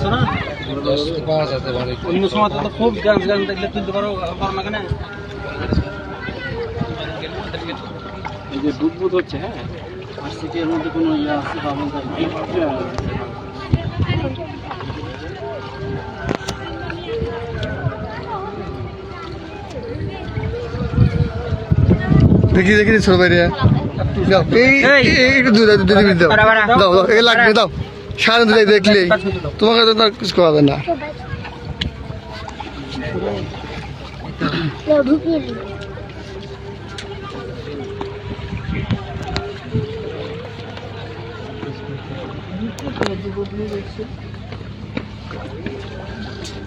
পারছ না? অন্য সময় তো খুব গান গান দেখলে তুলতে পারো পারো না। কেন এই যে হচ্ছে হ্যাঁ? আর সিটি মধ্যে কোনো ইয়ে আছে দেখি দেখি ছোট বাইরে দাও এই একটু দুধ দুধ দাও। দাও দাও লাগবে দাও। সারা দেখলেই তোমাকে তো তার কিছু করা না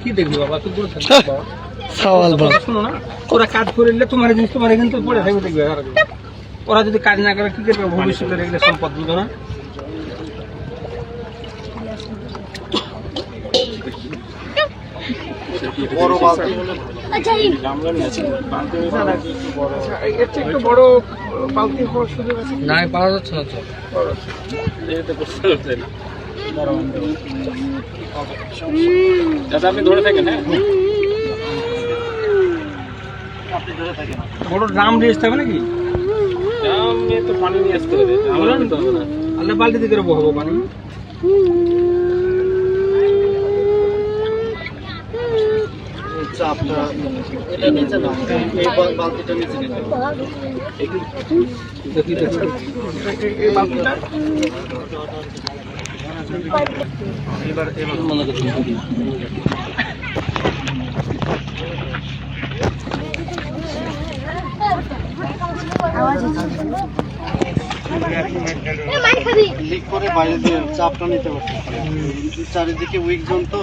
কি দেখবি বাবা তুই দূরে হ্যাঁ। বাবা। শোনো না ওরা কাজ করে নিলে তোমার জিনিস তোমার এখানে তো পড়ে থাকবে দেখবে। ওরা যদি কাজ না করে কি করবে ভবিষ্যতে এগুলো সম্পদ বুঝো না আচ্ছা এই এর চেয়ে একটু বড় বালতি। হওয়ার সুযোগ আছে না পাওয়া যাচ্ছে না দাদা আপনি ধরে থাকেন হ্যাঁ? বড় ড্রাম নিয়ে আসতে হবে নাকি? ড্রাম নিয়ে তো পানি নিয়ে আসতে হবে। আমরা বালতিতে করে বহাবো পানি। এটা নিচে না এই বালতিটা নিচে নিতে এবার এবার মনে লিক করে বাইরে দিয়ে চাপটা নিতে পারছে চারিদিকে উইক জোন তো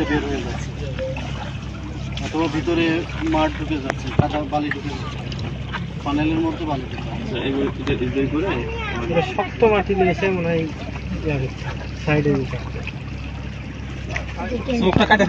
বের হয়ে যাচ্ছে। অথবা ভিতরে মাঠ ঢুকে যাচ্ছে কাঁচা বালি ঢুকে যাচ্ছে। ফানেলের মধ্যে বালি ঢুকে যাচ্ছে। শক্ত মাটি দিয়েছে মনে হয় সাইডে কাটে